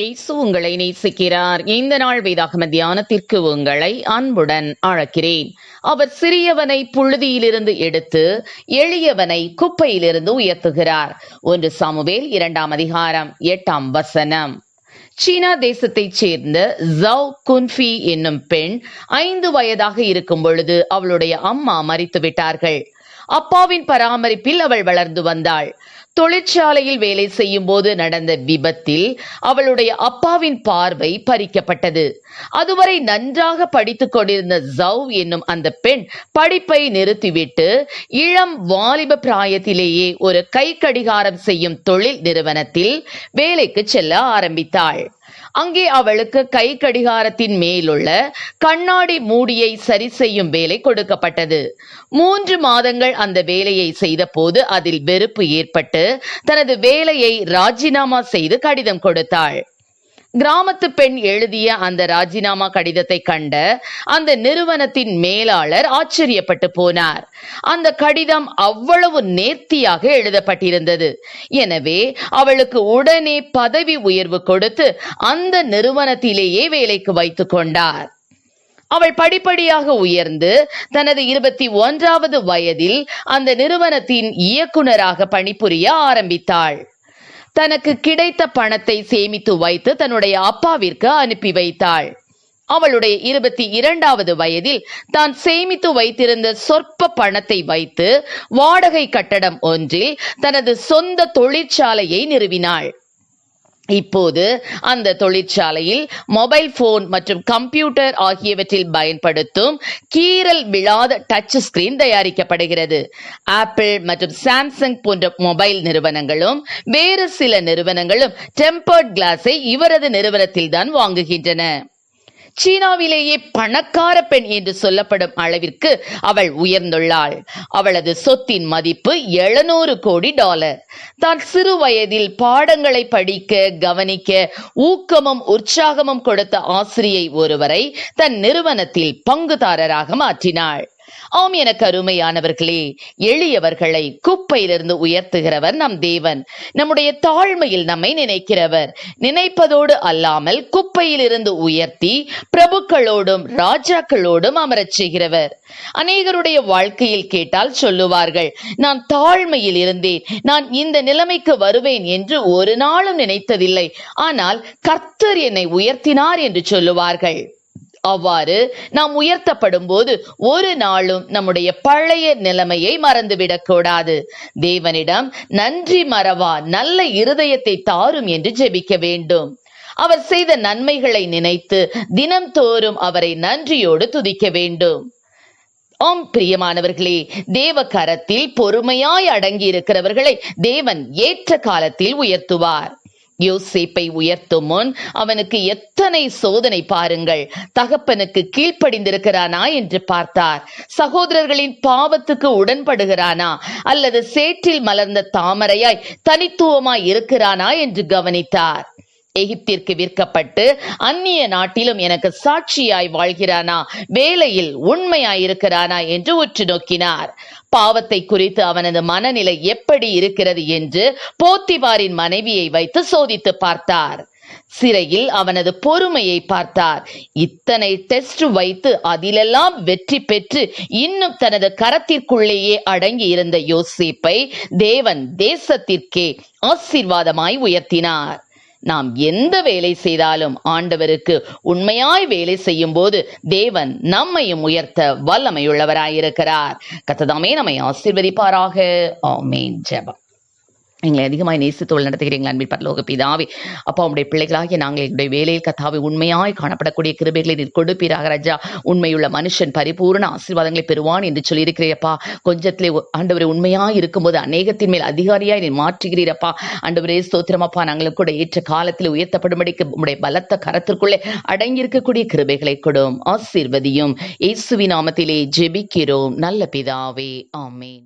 இயேசு உங்களை நேசிக்கிறார். இந்த நாள் வேதாகம தியானத்திற்கு உங்களை அன்புடன் அழைக்கிறேன். அவர் சிறியவனை புழுதியிலிருந்து எடுத்து எளியவனை குப்பையிலிருந்து உயர்த்துகிறார். ஒன்று சாமுவேல் இரண்டாம் அதிகாரம் எட்டாம் வசனம். சீனா தேசத்தைச் சேர்ந்த ஜவ் குன்ஃபி என்னும் பெண் ஐந்து வயதாக இருக்கும் பொழுது அவளுடைய அம்மா மறித்து விட்டார்கள் அப்பாவின் பராமரிப்பில் அவள் வளர்ந்து வந்தாள். தொழிற்சாலையில் வேலை செய்யும் போது நடந்த விபத்தில் அவளுடைய அப்பாவின் பார்வை பறிக்கப்பட்டது. அதுவரை நன்றாக படித்துக் கொண்டிருந்த ஜவ் என்னும் அந்த பெண் படிப்பை நிறுத்திவிட்டு இளம் வாலிப பிராயத்திலேயே ஒரு கை கடிகாரம் செய்யும் தொழில் நிறுவனத்தில் வேலைக்கு செல்ல ஆரம்பித்தாள். அங்கே அவளுக்கு கை கடிகாரத்தின் மேலுள்ள கண்ணாடி மூடியை சரி செய்யும் வேலை கொடுக்கப்பட்டது. மூன்று மாதங்கள் அந்த வேலையை செய்தபோது அதில் வெறுப்பு ஏற்பட்டு தனது வேலையை ராஜினாமா செய்து கடிதம் கொடுத்தாள். கிராமத்து பெண் எழுதிய அந்த ராஜினாமா கடிதத்தை கண்ட அந்த நிறுவனத்தின் மேலாளர் ஆச்சரியப்பட்டு போனார். அந்த கடிதம் அவ்வளவு நேர்த்தியாக எழுதப்பட்டிருந்தது. எனவே அவளுக்கு உடனே பதவி உயர்வு கொடுத்து அந்த நிறுவனத்திலேயே வேலைக்கு வைத்துக் கொண்டார். அவள் படிப்படியாக உயர்ந்து தனது இருபத்தி ஒன்றாவது வயதில் அந்த நிறுவனத்தின் இயக்குனராக பணிபுரிய ஆரம்பித்தாள். தனக்கு கிடைத்த பணத்தை சேமித்து வைத்து தன்னுடைய அப்பாவிற்கு அனுப்பி வைத்தாள். அவளுடைய இருபத்தி இரண்டாவது வயதில் தான் சேமித்து வைத்திருந்த சொற்ப பணத்தை வைத்து வாடகை கட்டடம் ஒன்றில் தனது சொந்த தொழிற்சாலையை நிறுவினாள். இப்போது அந்த தொழிற்சாலையில் மொபைல் போன் மற்றும் கம்ப்யூட்டர் ஆகியவற்றில் பயன்படுத்தும் கீறல் விழாத டச் ஸ்கிரீன் தயாரிக்கப்படுகிறது. ஆப்பிள் மற்றும் சாம்சங் போன்ற மொபைல் நிறுவனங்களும் வேறு சில நிறுவனங்களும் டெம்பர்ட் கிளாஸை இவரது நிறுவனத்தில் தான் வாங்குகின்றன. சீனாவிலேயே பணக்கார பெண் என்று சொல்லப்படும் அளவிற்கு அவள் உயர்ந்துள்ளாள். அவளது சொத்தின் மதிப்பு எழுநூறு கோடி டாலர். தான் சிறு வயதில் பாடங்களை படிக்க கவனிக்க ஊக்கமும் உற்சாகமும் கொடுத்த ஆசிரியை ஒருவரை தன் நிறுவனத்தில் பங்குதாரராக மாற்றினாள். ஆம் எனக்கு அருமையானவர்களே எளியவர்களை குப்பையிலிருந்து உயர்த்துகிறவர் நம் தேவன். நம்முடைய தாழ்மையில் நம்மை நினைக்கிறவர். நினைப்பதோடு அல்லாமல் குப்பையிலிருந்து உயர்த்தி பிரபுக்களோடும் ராஜாக்களோடும் அமரச் செய்கிறவர். அநேகருடைய வாழ்க்கையில் கேட்டால் சொல்லுவார்கள் நான் தாழ்மையில் இருந்தேன். நான் இந்த நிலைமைக்கு வருவேன் என்று ஒரு நாளும் நினைத்ததில்லை. ஆனால் கர்த்தர் என்னை உயர்த்தினார் என்று சொல்லுவார்கள். அவ்வாறு நாம் உயர்த்தப்படும் போது ஒரு நாளும் நம்முடைய பழைய நிலைமையை மறந்துவிடக் கூடாது தேவனிடம் நன்றி மறவா நல்ல இருதயத்தை தாரும் என்று ஜெபிக்க வேண்டும். அவர் செய்த நன்மைகளை நினைத்து தினம்தோறும் அவரை நன்றியோடு துதிக்க வேண்டும். ஆம் பிரியமானவர்களே தேவ கரத்தில் பொறுமையாய் அடங்கி இருக்கிறவர்களை தேவன் ஏற்ற காலத்தில் உயர்த்துவார். யோசேப்பை உயர்த்தும் முன் அவனுக்கு எத்தனை சோதனை பாருங்கள். தகப்பனுக்கு கீழ்ப்படிந்திருக்கிறானா என்று பார்த்தார். சகோதரர்களின் பாவத்துக்கு உடன்படுகிறானா? அல்லது சேற்றில் மலர்ந்த தாமரையாய் தனித்துவமாய் இருக்கிறானா என்று கவனித்தார். எகிப்திற்கு விற்கப்பட்டு அந்நிய நாட்டிலும் எனக்கு சாட்சியாய் வாழ்கிறானா? வேலையில் உண்மையாய் இருக்கிறானா என்று உற்று நோக்கினார். பாவத்தை குறித்து அவனது மனநிலை எப்படி இருக்கிறது என்று போத்திவாரின் மனைவியை வைத்து சோதித்து பார்த்தார். சிறையில் அவனது பொறுமையை பார்த்தார். இத்தனை டெஸ்ட் வைத்து அதிலெல்லாம் வெற்றி பெற்று இன்னும் தனது கரத்திற்குள்ளேயே அடங்கி இருந்த யோசிப்பை தேவன் தேசத்திற்கே ஆசீர்வாதமாய் உயர்த்தினார். நாம் எந்த வேலை செய்தாலும் ஆண்டவருக்கு உண்மையாய் வேலை செய்யும் போது தேவன் நம்மையும் உயர்த்த வல்லமையுள்ளவராயிருக்கிறார். கத்ததாமே நம்மை ஆசீர்வதிப்பாராக. ஆமேன். ஜபம். எங்களை அதிகமாய் நேசித்தோல் நடத்துகிறீங்களா அன்பில் பரலோக பிதாவே. அப்பா உடைய பிள்ளைகளாகிய நாங்கள் எங்களுடைய வேலையில் கத்தாவை உண்மையாய் காணப்படக்கூடிய கிருபைகளை நீர் கொடுப்பீராக ராஜா. உண்மையுள்ள மனுஷன் பரிபூர்ண ஆசீர்வாதங்களை பெறுவான் என்று சொல்லியிருக்கிறீரப்பா. கொஞ்சத்திலே ஆண்டவரை உண்மையாய் இருக்கும்போது அநேகத்தின் மேல் அதிகாரியாய் நீர் மாற்றுகிறீரப்பா. ஆண்டவரே ஸ்தோத்திரமப்பா. நாங்களும் கூட ஏற்ற காலத்தில் உயர்த்தப்படும்படிக்கு உடைய பலத்த கரத்திற்குள்ளே அடங்கியிருக்கக்கூடிய கிருபைகளை கொடும் ஆசீர்வதியும். இயேசுவின் நாமத்திலே ஜெபிக்கிறோம். நல்ல பிதாவே. ஆமேன்.